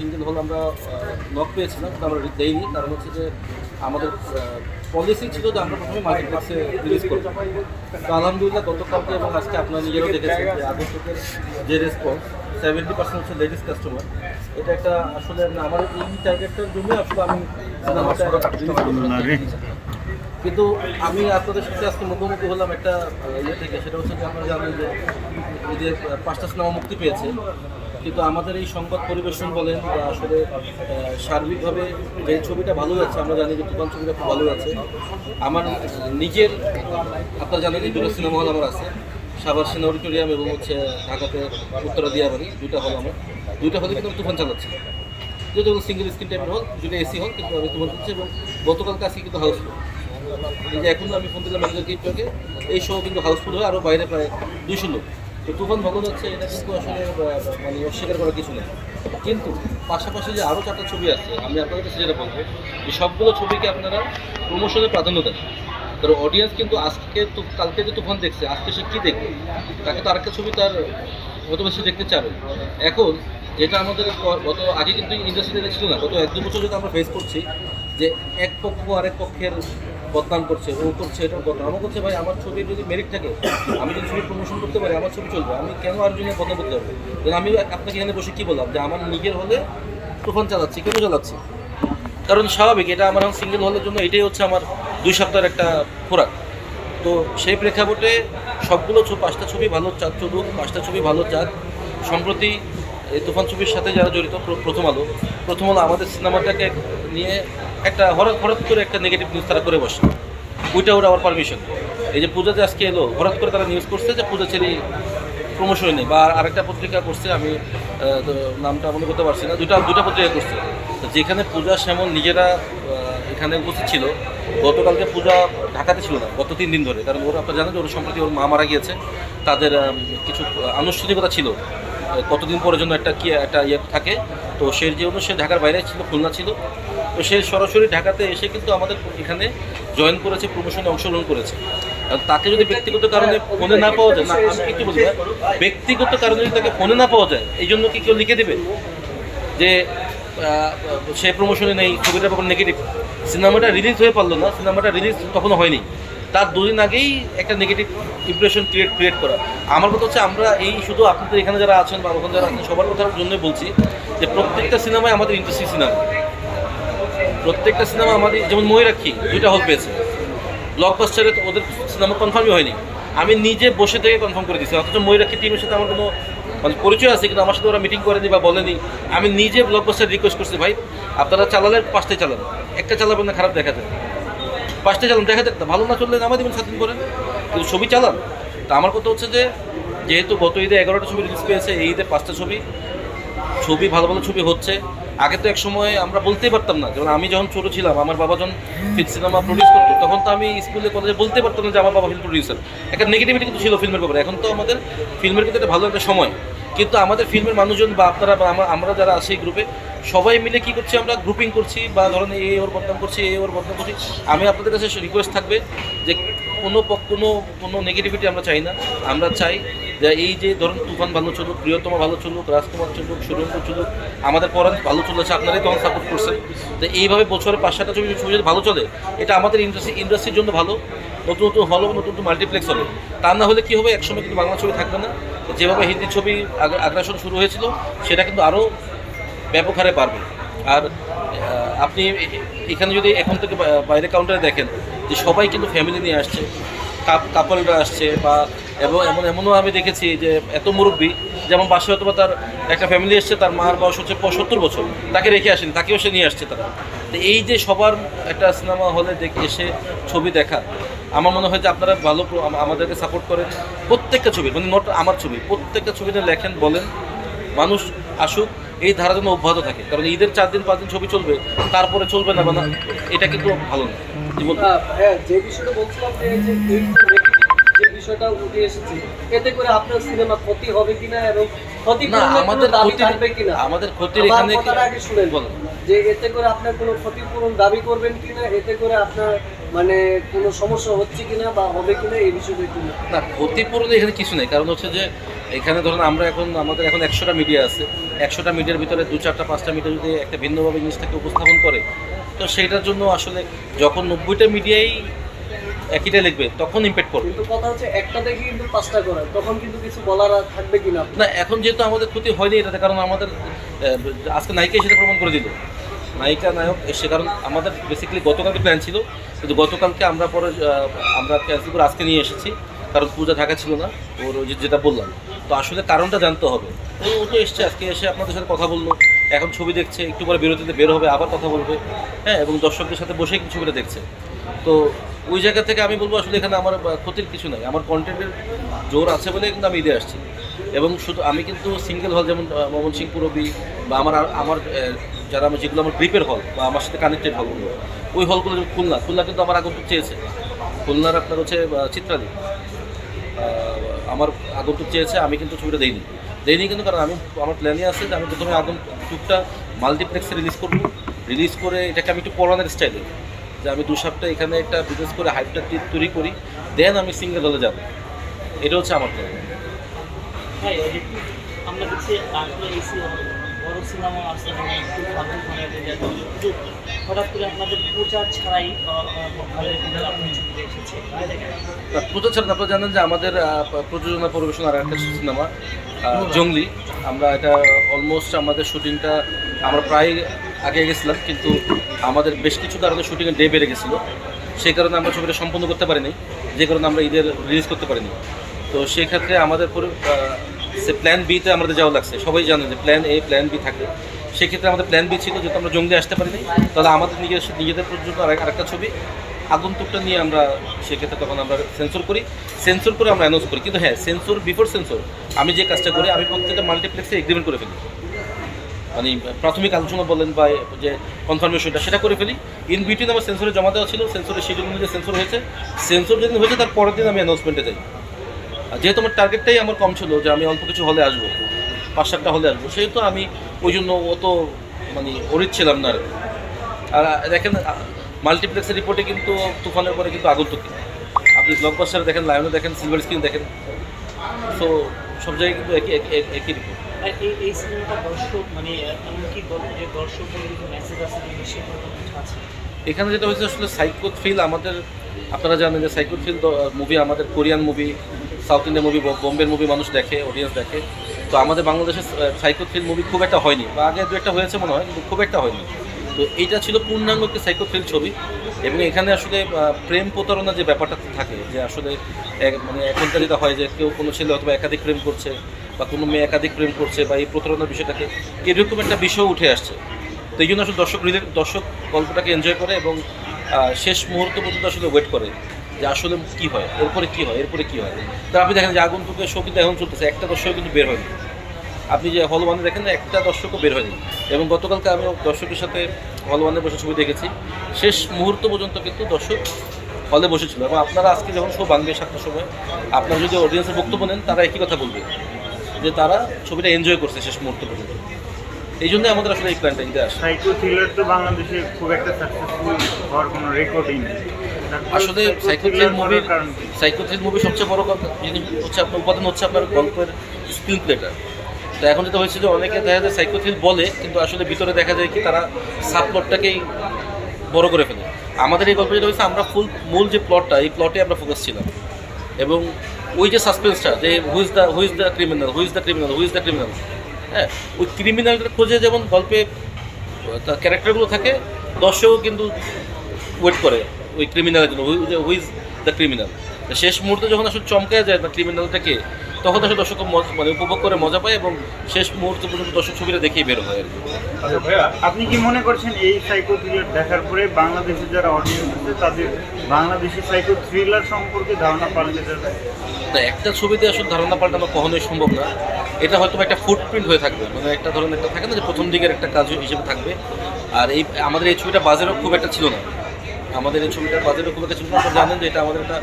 Single হল আমরা knock পেয়েছিলাম আমরা দেইনি কারণ হচ্ছে যে আমাদের পলিসি ছিল যে আমরা প্রথমে মার্কেট কাছে রিলিজ করব। তো আলহামদুলিল্লাহ গতকালকে এবং আজকে আপনারা নিজেরাও দেখেছেন যে আগস্টের যে রেসপন্স সেভেন্টি পার্সেন্ট হচ্ছে লেডিস কাস্টমার এটা একটা আসলে না আমার এই টার্গেটটার জন্য আসলে আমি সিনেমাটা কিন্তু আমি আপনাদের সাথে আজকে মুখোমুখি হলাম একটা ইয়ে থেকে, সেটা হচ্ছে যে আপনারা জানেন যে এই যে পাঁচটা সিনেমা মুক্তি পেয়েছে। কিন্তু আমাদের এই সংবাদ পরিবেশন বলেন বা আসলে সার্বিকভাবে যে ছবিটা ভালো যাচ্ছে, আমরা জানি যে তুফান ছবিটা খুব ভালো যাচ্ছে। আমার নিজের, আপনারা জানেন দুটো সিনেমা হল আমার আছে। সাভার সেনা অডিটোরিয়াম এবং হচ্ছে ঢাকাতে উত্তরা দিয়াবাড়ি, দুইটা হল আমার। দুইটা হলে কিন্তু আমি তুফান চালাচ্ছি। যেহেতু সিঙ্গেল স্ক্রিন টাইপের হল দুটো এসি হল, কিন্তু আমি তুফান চালাচ্ছি এবং গতকালকে আজকে কিন্তু হাউসফুল যে এখন আমি ফোন দিলাম ম্যানেজার গেটটাকে এই শো কিন্তু হাউসফুল হয় আরও বাইরে প্রায় দুইশো লোক। তো তুফান ভালো যাচ্ছে এটা কিন্তু আসলে মানে অস্বীকার করার কিছু নেই। কিন্তু পাশাপাশি যে আরও চারটা ছবি আছে, আমি আপনাদের কাছে যেটা বলব, যে সবগুলো ছবিকে আপনারা প্রমোশনে প্রাধান্য দেন। কারণ অডিয়েন্স কিন্তু আজকে তো, কালকে যে তুফান দেখছে, আজকে সে কী দেখবে? তাকে তো আরেকটা ছবি তার হয়তো বেশি দেখতে চাবে। এখন যেটা আমাদের গত, আগে কিন্তু ইন্ডাস্ট্রিতে ছিল না। গত এক দু বছর যেটা আমরা ফেস করছি, যে এক পক্ষ আরেক পক্ষের বদনাম করছে, ও করছে, এটা বদনাম। আমার করছে ভাই, আমার ছবির যদি মেরিট থাকে, আমি যদি ছবি প্রমোশন করতে পারি, আমার ছবি চলবে। আমি কেন আরেকজনের বদনাম করতে পারব আমি আপনাকে এখানে বসে কী বললাম? যে আমার নিজের হলে তুফান চালাচ্ছি, কেন চালাচ্ছি? কারণ স্বাভাবিক, এটা আমার সিঙ্গেল হলের জন্য এটাই হচ্ছে আমার দুই সপ্তাহের একটা খোরাক। তো সেই প্রেক্ষাপটে সবগুলো পাঁচটা ছবি ভালো চাঁদ চলুক, পাঁচটা ছবি ভালো চাঁদ। সম্প্রতি এই তুফান ছবির সাথে যারা জড়িত প্রথম আলো। প্রথম আলো আমাদের সিনেমাটাকে নিয়ে একটা হঠাৎ হঠাৎ করে একটা নেগেটিভ নিউজ তারা করে বসে। ওইটা ওরা আবার পারমিশন এই যে পূজা যে আজকে এলো, হঠাৎ করে তারা নিউজ করছে যে পূজা ছেলে প্রমোশনে নেই। বা আরেকটা পত্রিকা করছে, আমি নামটা মনে করতে পারছি না। দুটা দুটা পত্রিকা করছে। যেখানে পূজা শ্যামল নিজেরা এখানে উপস্থিত ছিল, গতকালকে পূজা ঢাকাতে ছিল না, গত তিন দিন ধরে। কারণ ওরা আপনারা জানেন যে ওর সম্প্রতি ওর মা মারা গিয়েছে। তাদের কিছু আনুষ্ঠানিকতা ছিল। কতদিন পরের জন্য একটা কি, একটা ইয়ে থাকে। তো সেই জন্য সে ঢাকার বাইরে ছিল, খুলনা ছিল। তো সে সরাসরি ঢাকাতে এসে কিন্তু আমাদের এখানে জয়েন করেছে প্রমোশনে অংশগ্রহণ করেছে। তাকে যদি ব্যক্তিগত কারণে ফোনে না পাওয়া যায় না আমি একটু বলব হ্যাঁ, ব্যক্তিগত কারণে যদি তাকে ফোনে না পাওয়া যায় এই জন্য কি কেউ লিখে দেবে? যে সে প্রমোশনে নেই ছবিটার ব্যাপার নেগেটিভ সিনেমাটা রিলিজ হয়ে পারল না সিনেমাটা রিলিজ তখনও হয়নি। তার দুদিন আগেই একটা নেগেটিভ ইমপ্রেশন ক্রিয়েট ক্রিয়েট করা। আমার কথা হচ্ছে আমরা এই শুধু আপনাদের এখানে যারা আছেন বা ওখানে যারা আছেন সবার কথার জন্যই বলছি যে প্রত্যেকটা সিনেমায় আমাদের ইন্ডাস্ট্রি সিনেমা। প্রত্যেকটা সিনেমা আমাদের, যেমন ময়ূরাক্ষী, দুইটা হল পেয়েছে। ব্লকবাস্টারে ওদের সিনেমা কনফার্মই হয়নি। আমি নিজে বসে থেকে কনফার্ম করে দিয়েছি। অথচ ময়ূরাক্ষী টিমের সাথে আমার কোনো মানে পরিচয় আছে কিন্তু আমার সাথে ওরা মিটিং করেনি বা বলেনি। আমি নিজে ব্লকবাস্টার রিকোয়েস্ট করছি, ভাই, আপনারা চালালে পাঁচটাই চালান। একটা চালাবেন না খারাপ দেখা যায়। পাঁচটাই চালান, দেখা যাক ভালো না চললে নামা দেবেন সাত দিন করে কিন্তু ছবি চালান। তা আমার কথা হচ্ছে যে, যেহেতু গত ঈদে এগারোটা ছবি রিলিজ পেয়েছে, এই ঈদে পাঁচটা ছবি ছবি, ভালো ভালো ছবি হচ্ছে। আগে তো এক সময় আমরা বলতেই পারতাম না। যেমন আমি যখন ছোটো ছিলাম, আমার বাবা যখন ফিল্ম সিনেমা প্রডিউস করতো, তখন তো আমি স্কুলে কলেজে বলতে পারতাম না যে আমার বাবা ফিল্ম প্রডিউসার একটা নেগেটিভিটি কিন্তু ছিল ফিল্মের ব্যাপারে। এখন তো আমাদের ফিল্মের কিন্তু একটা ভালো একটা সময়। কিন্তু আমাদের ফিল্মের মানুষজন বা আপনারা বা আমরা- যারা আছি গ্রুপে সবাই মিলে কি করছি আমরা গ্রুপিং করছি বা ধরেন এ ওর বদনাম করছি, এ ওর বদনাম করছি। আমি আপনাদের কাছে রিকোয়েস্ট থাকবে যে কোনো কোনো কোনো নেগেটিভিটি আমরা চাই না। আমরা চাই যে এই যে ধরুন তুফান ভালো চলুক প্রিয়তমা ভালো চলুক, রাজকুমার চলুক, সুরেন্দ্র চলুক, আমাদের পরাণ ভালো চলেছে, আপনারাই তখন সাপোর্ট করছেন। তো এইভাবে বছরে পাঁচ সাতটা ছবি ছবি যদি ভালো চলে, এটা আমাদের ইন্ডাস্ট্রি ইন্ডাস্ট্রির জন্য ভালো। নতুন নতুন হল হবে, নতুন নতুন মাল্টিপ্লেক্স হবে। তা না হলে কী হবে? একসময় কিন্তু বাংলা ছবি থাকবে না। যেভাবে হিন্দি ছবি আগ- আগ্রাসন শুরু হয়েছিল, সেটা কিন্তু আরও ব্যাপক হারে বাড়বে। আর আপনি এখানে যদি এখন থেকে বাইরে কাউন্টারে দেখেন যে সবাই কিন্তু ফ্যামিলি নিয়ে আসছে, কাপ কাপলরা আসছে বা এবং এমন এমনও আমি দেখেছি যে এত মুরব্বী, যেমন বাসে হয়তো বা তার একটা ফ্যামিলি এসছে, তার মার বয়স হচ্ছে সত্তর বছর, তাকে রেখে আসেনি, তাকেও সে নিয়ে আসছে তারা। তো এই যে সবার একটা সিনেমা হলে দেখে এসে ছবি দেখা, আমার মনে হয় যে আপনারা ভালো আমাদেরকে সাপোর্ট করেন। প্রত্যেকটা ছবি মানে নট আমার ছবি, প্রত্যেকটা ছবিতে লেখেন, বলেন, মানুষ আসুক, এই ধারা যেন অব্যাহত থাকে। কারণ ঈদের চার দিন, পাঁচ দিন ছবি চলবে, তারপরে চলবে না বা না এটা কিন্তু ভালো না। হ্যাঁ যে বিষয়টা বলছিলাম যে যে এই যে negative যে বিষয়টা উঠে এসেছে এতে করে আপনার সিনেমা ক্ষতি হবে কিনা এবং ক্ষতি আমাদের কোনো দাবি থাকবে কিনা? আমাদের ক্ষতির এখানে আগে শুনেন বলেন। যে এতে করে আপনার কোনো ক্ষতিপূরণ দাবি করবেন কিনা এতে করে আপনার মানে কোনো সমস্যা হচ্ছে কিনা বা হবে কিনা এই বিষয়টা একটু না ক্ষতিপূরণ এখানে কিছু নেই কারণ হচ্ছে যে এখানে ধরুন আমরা এখন আমাদের এখন একশোটা মিডিয়া আছে। একশোটা মিডিয়ার ভিতরে দু চারটা পাঁচটা মিডিয়া যদি একটা ভিন্নভাবে জিনিসটাকে উপস্থাপন করে তো সেইটার জন্য আসলে যখন নব্বইটা মিডিয়াই একইটা লিখবে তখন ইম্প্যাক্ট করবে। কিন্তু কথা হচ্ছে একটা দেখে কিন্তু পাঁচটা করে তখন কিন্তু কিছু বলার থাকবে কিনা না? না এখন যেহেতু আমাদের ক্ষতি হয়নি এটাতে কারণ আমাদের আজকে নায়িকা সেটা প্রমাণ করে দিল। নায়িকা নায়ক এসে কারণ আমাদের বেসিক্যালি গতকালকে প্ল্যান ছিল কিন্তু গতকালকে আমরা পরে আমরা ক্যান্সেল করে আজকে নিয়ে এসেছি কারণ পূজা ঢাকা ছিল না ওর যেটা বললাম। তো আসলে কারণটা জানতে হবে। তো ও তো এসছে আজকে এসে আপনাদের সাথে কথা বলল। এখন ছবি দেখছে একটু পরে বিরতিতে বের হবে আবার কথা বলবে। হ্যাঁ এবং দর্শকদের সাথে বসে ছবিটা দেখছে। তো ওই জায়গা থেকে আমি বলব আসলে এখানে আমার ক্ষতির কিছু নাই। আমার কন্টেন্টের জোর আছে বলে কিন্তু আমি ঈদে আসছি। এবং শুধু আমি কিন্তু সিঙ্গেল হল যেমন আহ, ময়মন সিং পুরবি বা আমার আমার যারা আমার যেগুলো আমার গ্রিপের হল বা আমার সাথে কানেক্টেড হলগুলো ওই হলগুলো খুলনা। খুলনা কিন্তু আমার আগন্তুক চেয়েছে। খুলনার আপনার হচ্ছে চিত্রালী। আমার আগন্তুক চেয়েছে, আমি কিন্তু ছবিটা দেইনি। দেইনি কিন্তু কারণ আমি আমার প্ল্যানই আছে যে আমি প্রথমে আগন্তুকটা মাল্টিপ্লেক্সে রিলিজ করব। রিলিজ করে এটাকে আমি একটু পড়ানোর স্টাইলে যে আমি দু সপ্তাহ এখানে একটা বিজনেস করে হাইপটা তৈরি করি দেন আমি সিঙ্গেল হলে যাব। এটা হচ্ছে আমার প্ল্যান হ্যাঁ আমরা বড় সিনেমা একটু হঠাৎ করে আপনাদের প্রচার ছাড়াই হলের ছবিতে এসেছে। প্রচার ছাড়া আপনারা জানেন যে আমাদের প্রযোজনা পরিবেশন আর একটা সিনেমা জঙ্গলি। আমরা এটা অলমোস্ট আমাদের শুটিংটা আমরা প্রায় আগে গেছিলাম কিন্তু আমাদের বেশ কিছু কারণে শুটিংয়ের ডে বেড়ে গেছিল। সেই কারণে আমরা ছবিটা সম্পন্ন করতে পারিনি। যে কারণে আমরা ঈদের রিলিজ করতে পারিনি। তো সেক্ষেত্রে আমাদের সে প্ল্যান বিতে আমাদের যাওয়া লাগছে। সবাই জানে যে প্ল্যান এ প্ল্যান বি থাকে। সেক্ষেত্রে আমাদের প্ল্যান বি ছিল যেহেতু আমরা জঙ্গলি আসতে পারিনি, তাহলে আমাদের নিজের নিজেদের পর্যন্ত আরেক- আরেকটা ছবি, আগন্তুকটা নিয়ে আমরা সেক্ষেত্রে তখন আমরা সেন্সর করি। সেন্সর করে আমরা অ্যানাউন্স করি। কিন্তু হ্যাঁ সেন্সর বিফোর সেন্সর আমি যে কাজটা করি, আমি প্রত্যেকটা মাল্টিপ্লেক্সে এগ্রিমেন্ট করে ফেলি। মানে প্রাথমিক আলোচনা বলেন বা যে কনফার্মেশনটা সেটা করে ফেলি। ইন বিটুইন আমার সেন্সরে জমা দেওয়া ছিল সেন্সরের শিডিউল অনুযায়ী সেন্সর হয়েছে সেন্সর যেদিন হয়েছে তার পরের দিন আমি অ্যানাউন্সমেন্টে যাই। যেহেতু আমার টার্গেটটাই আমার কম ছিল যে আমি অল্প কিছু হলে আসব পাঁচ সাতটা হলে আসব সেহেতু আমি ওই জন্য অত মানে অরিত ছিলাম না আর কি। আর দেখেন মাল্টিপ্লেক্সের রিপোর্টে কিন্তু তুফানের পরে কিন্তু আগন্তুক। আপনি ব্লক ব্লকবাস্টার দেখেন লায়নে দেখেন সিলভার স্ক্রিন দেখেন। সো সব জায়গায় কিন্তু একই একই- রিপোর্ট এই এই সিনেমাটা দর্শক মানে এমনকি যে মেসেজ আছে এখানে যেটা হয়েছে আসলে সাইকোথ ফিল আমাদের আপনারা জানেন যে সাইকোথ ফিল মুভি আমাদের Korean movie south Indian movie বোম্বের মুভি মানুষ দেখে অডিয়েন্স দেখে। তো আমাদের বাংলাদেশের সাইকোথ ফিল মুভি খুব একটা হয়নি। বা আগে দু একটা হয়েছে মনে হয়, কিন্তু খুব একটা হয়নি। তো এইটা ছিল পূর্ণাঙ্গ একটি সাইকো ফিল ছবি। এবং এখানে আসলে প্রেম প্রতারণা যে ব্যাপারটা থাকে, যে আসলে মানে এখনকার যেটা হয় যে কেউ কোনো ছেলে অথবা একাধিক প্রেম করছে, বা কোনো মেয়ে একাধিক প্রেম করছে, বা এই প্রতারণার বিষয়টাকে, এরকম একটা বিষয় উঠে আসছে। তো এই জন্য আসলে দর্শক দর্শক গল্পটাকে এনজয় করে এবং শেষ মুহূর্ত পর্যন্ত আসলে ওয়েট করে। যে আসলে কি হয়, এরপরে কি হয়, এরপরে কি হয়। তা আপনি দেখেন যে আগন্তুকের শো কিন্তু এখন চলতেছে, একটা দর্শক কিন্তু বের হয়নি। আপনি যে হল ওয়ানে দেখেন একটা দর্শকও বের হয়নি। এবং গতকালকে আমি দর্শকের সাথে হল ওয়ানে বসে ছবি দেখেছি। শেষ মুহূর্ত পর্যন্ত কিন্তু দর্শক হলে বসেছিল। এবং আপনারা আজকে যখন শো বাংবে সাতটার সময়, আপনারা যদি অডিয়েন্সের বক্তব্য নেন, তারা একই কথা বলবে। যে তারা ছবিটা এনজয় করছে শেষ মুহূর্ত পর্যন্ত। এই জন্যই আমাদের আসলে এই প্ল্যানটা ঈদে আসে। সাইকো থ্রিলার তো বাংলাদেশে খুব একটা সাকসেসফুল হওয়ার কোনো রেকর্ডই নেই। আসলে সাইকোথ্রিল কি? সাইকোথ্রিল মুভির সবচেয়ে বড় কথা জিনিস হচ্ছে আপনার উপাদান হচ্ছে আপনার গল্পের স্ক্রিন প্লেটা তো এখন যেটা হয়েছে যে অনেকে দেখা যায় সাইকোথ্রিল বলে, কিন্তু আসলে ভিতরে দেখা যায় কি তারা সাবপ্লটটাকেই বড় করে ফেলে। আমাদের এই গল্প যেটা হয়েছে, আমরা ফুল মূল যে প্লটটা এই প্লটে আমরা ফোকাস ছিলাম। এবং ওই যে সাসপেন্সটা যে who's the who's the criminal who's the criminal who's the criminal হ্যাঁ? ওই ক্রিমিনালটা খোঁজে যেমন গল্পে ক্যারেক্টারগুলো থাকে, দর্শকও কিন্তু ওয়েট করে। ওই ক্রিমিনালের জন্য হুইজ দ্য ক্রিমিনাল শেষ মুহূর্তে যখন আসলে চমকে যায় না ক্রিমিনালটাকে তখন আসলে দর্শক মানে উপভোগ করে মজা পায় এবং শেষ মুহূর্ত পর্যন্ত দর্শক ছবিটা দেখেই বের হয় আর কি। আপনি কি মনে করছেন এই সাইকো থ্রিলার দেখার পরে বাংলাদেশের যারা অডিয়েন্স আছে তাদের বাংলাদেশি সাইকো থ্রিলার সম্পর্কে ধারণা পাল্টে যাবে না একটা ছবিতে আসলে ধারণা পাল্টানো কখনোই সম্ভব না। এটা হয়তো একটা ফুটপ্রিন্ট হয়ে থাকবে মানে একটা ধরনের একটা থাকে না যে প্রথম দিকের একটা কাজ হিসেবে থাকবে। আর এই আমাদের এই ছবিটা বাজারও খুব একটা ছিল না। আমাদের এই ছবিটার বাজারও খুব একটা ছিল জানেন যে এটা আমাদের একটা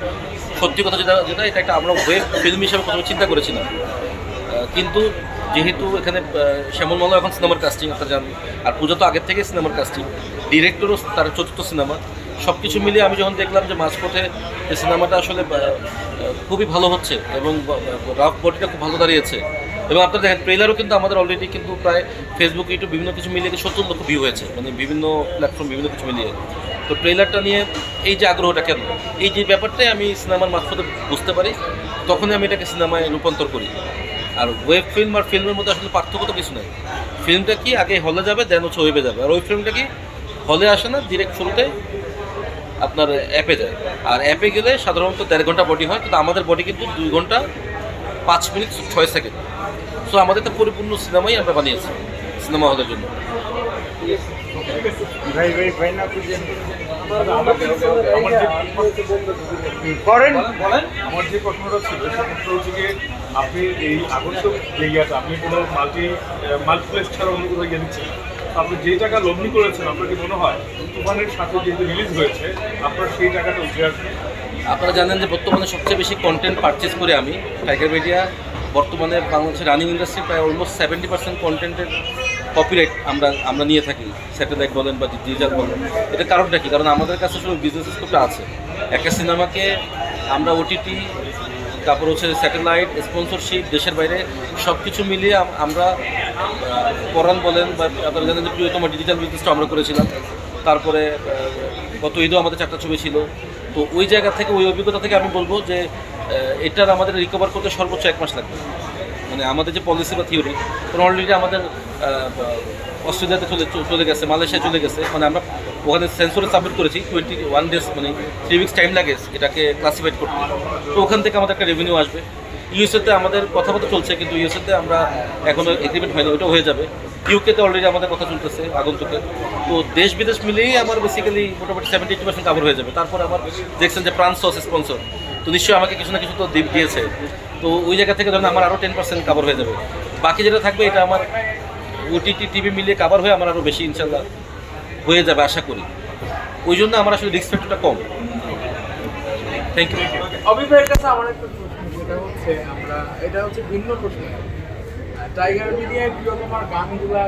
সত্যি কথা যেটা যেটা, এটা একটা আমরা ওয়েব ফিল্ম হিসাবে প্রথমে চিন্তা করেছিলাম। কিন্তু যেহেতু এখানে শ্যামল মালা এখন সিনেমার কাস্টিং আপনারা জানেন। আর পূজা তো আগের থেকে সিনেমার কাস্টিং ডিরেক্টরও তার চতুর্থ সিনেমা সব কিছু মিলিয়ে আমি যখন দেখলাম যে মাঝপথে এই সিনেমাটা আসলে খুবই ভালো হচ্ছে এবং রাফ বডিটা খুব ভালো দাঁড়িয়েছে। এবং আপনারা দেখেন ট্রেলারও কিন্তু আমাদের অলরেডি কিন্তু প্রায় ফেসবুক ইউটিউব বিভিন্ন কিছু মিলিয়ে সত্তর লক্ষ ভিউ হয়েছে। মানে বিভিন্ন প্ল্যাটফর্ম বিভিন্ন কিছু মিলিয়ে। তো ট্রেলারটা নিয়ে এই যে আগ্রহটা কেন? এই যে ব্যাপারটাই আমি সিনেমার মারফতে বুঝতে পারি, তখনই আমি এটাকে সিনেমায় রূপান্তর করি। আর ওয়েব ফিল্ম আর ফিল্মের মধ্যে আসলে পার্থক্য তো কিছু নেই। ফিল্মটা কি আগে হলে যাবে দেন হচ্ছে ওয়েবে যাবে। আর ওই ফিল্মটা কি হলে আসে না ডিরেক্ট শুরুতে আপনার অ্যাপে যায়। আর অ্যাপে গেলে সাধারণত দেড় ঘণ্টা বডি হয়, কিন্তু আমাদের বডি কিন্তু দুই ঘণ্টা পাঁচ মিনিট ছয় সেকেন্ড সো আমাদের তো পরিপূর্ণ সিনেমাই আমরা বানিয়েছি, সিনেমা হলের জন্য। ভাই ভাই ভাই না খুঁজেন আমার যে করেন আমার যে প্রশ্নটা ছিল সেটা হচ্ছে গিয়ে আপনি এই আগন্তুক আপনি কোনো মাল্টি মাল্টিপ্লেক্স ছাড়া অন্য কোথাও গিয়ে দিচ্ছেন? আপনি যে টাকা লগ্নি করেছেন আপনার কি মনে হয় তুফানের সাথে যেহেতু রিলিজ হয়েছে আপনার সেই টাকাটা উঠে আসবে? আপনারা জানেন যে বর্তমানে সবচেয়ে বেশি কন্টেন্ট পারচেজ করি আমি টাইগার মিডিয়া বর্তমানে বাংলাদেশের রানিং ইন্ডাস্ট্রি প্রায় অলমোস্ট সেভেন্টি পার্সেন্ট কন্টেন্টের কপিরাইট আমরা আমরা নিয়ে থাকি স্যাটেলাইট বলেন বা ডিজিটাল বলেন। এটা কারণটা কি? কারণ আমাদের কাছে শুধু বিজনেস স্কোপটা আছে। একটা সিনেমাকে আমরা ওটিটি তারপর হচ্ছে স্যাটেলাইট স্পন্সরশিপ দেশের বাইরে সব কিছু মিলিয়ে আমরা পরাণ বলেন বা আপনারা জানেন যে প্রিয়তম ডিজিটাল বিজনেসটা আমরা করেছিলাম। তারপরে গত ঈদও আমাদের চারটা ছবি ছিল। তো ওই জায়গা থেকে, ওই অভিজ্ঞতা থেকে আমি বলব যে এটার আমাদের রিকভার করতে সর্বোচ্চ এক মাস লাগবে। মানে আমাদের যে পলিসি বা থিওরি অলরেডি আমাদের আহ, অস্ট্রেলিয়াতে চলে চলে গেছে মালয়েশিয়া চলে গেছে মানে আমরা ওখানে সেন্সরে সাবমিট করেছি টোয়েন্টি ওয়ান ডেজ মানে থ্রি উইক্স টাইম লাগে এটাকে ক্লাসিফাইড করতে। তো ওখান থেকে আমাদের একটা রেভিনিউ আসবে। ইউএসএতে আমাদের কথাবার্তা চলছে কিন্তু ইউএসএতে আমরা এখনও এগ্রিমেন্ট হয়নি ওটা হয়ে যাবে। ইউকেতে অলরেডি আমাদের কথা চলতেছে আগন্তুকে। তো দেশ বিদেশ মিলিয়েই আমার বেসিক্যালি মোটামুটি সেভেন্টি এইটি পার্সেন্ট কাভার হয়ে যাবে। তারপর আমার দেখছেন যে প্রাণ সস স্পন্সর তো নিশ্চয়ই আমাকে কিছু না কিছু তো দিয়েছে। তো ওই জায়গা থেকে ধরেন আমার আরও টেন পার্সেন্ট কাভার হয়ে যাবে। বাকি যেটা থাকবে এটা আমার ওটিটি টিভি মিলিয়ে কাভার হয়ে আমার আরও বেশি ইনশাল্লাহ হয়ে যাবে আশা করি। ওই জন্য আমার আসলে রিস্ক ফ্যাক্টরটা কম। থ্যাংক ইউ হচ্ছে আমরা, এটা হচ্ছে ভিন্ন প্রশ্ন। টাইগার মিডিয়ায় প্রিয় তোমার গানগুলা